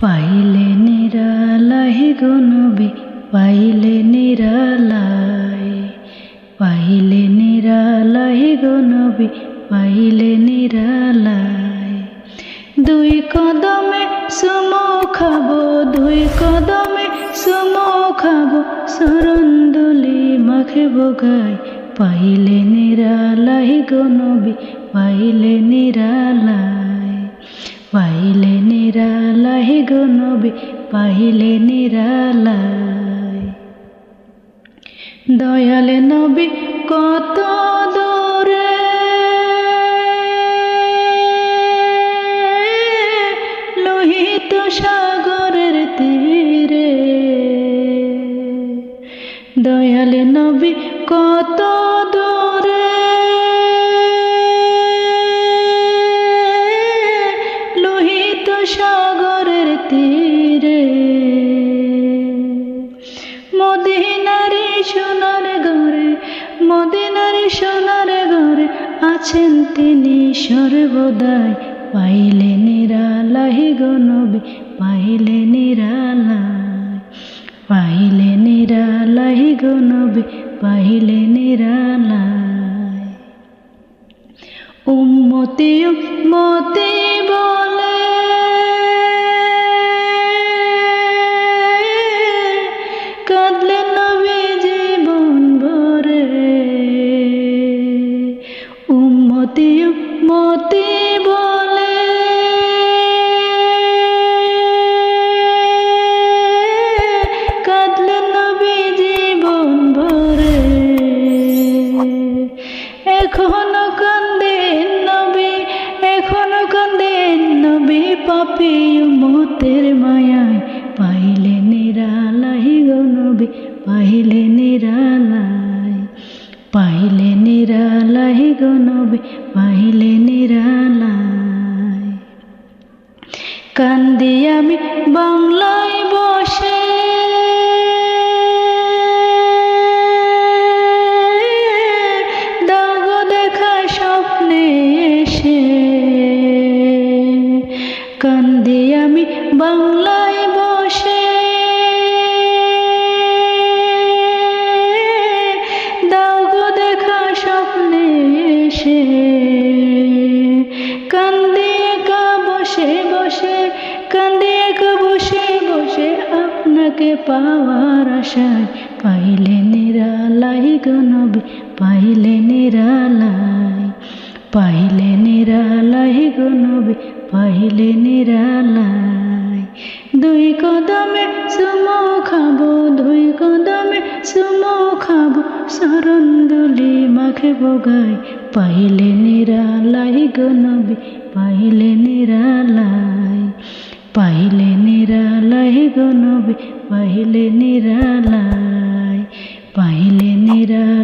পাইলে নিরালাই গো নবী পাইলে নিরালাই পাইলে নিরালাই গো নবী পাইলে নিরালাই দুই কদমে সুমো খাবো দুই কদমে সুমো খাবো সরন্দলি মাখে বগাই পাইলে নিরালাই গো নবী, পাইলে নিরালাই পাইলে নিরালাই গো নবী, পাইলে নিরালাই। দয়ালে নবী, কত দূরে লোহিত সাগরের তীরে। দয়ালে নবী কত দূরে লোহিত সাগরের তীরে। মদিনারে সোনার ঘরে, মদিনারে সোনার ঘরে আছেন তিনি সর্বদাই। পাইলে নিরালাই গো নবী পাইলে নিরালাই পাইলে নিরালাই গো নবী পাহিলে নিরালাই। উম্মতি উম্মতি এখনও কান্দেন নবী, এখনও কান্দেন নবী, পাপি মতের মায়ায় পাইলে নিরালাই গো নবী, পাইলে নিরালাই পাইলে নিরালাই গো নবী, পাইলে নিরালাই কান্দি আমি বাংলায় বাংলায় বসে। দাগ দেখা স্বপ্নে এসে। কান্দে একা বসে বসে কান্দে একা বসে বসে আপনাকে পাওয়ার আশায়। পাইলে নিরালাই গো নবী, পাইলে নিরালাই। পাইলে নিরালাই গো নবী, পাইলে নিরালাই। দুই কদমে সুমো খাবো দুই কদমে সুমো খাবো সরন্দলি মাখে বগাই পাইলে নিরালাই গো নবী পাইলে নিরালাই পাইলে নিরালাই গো নবী পাইলে নিরালাই পাইলে নিরালাই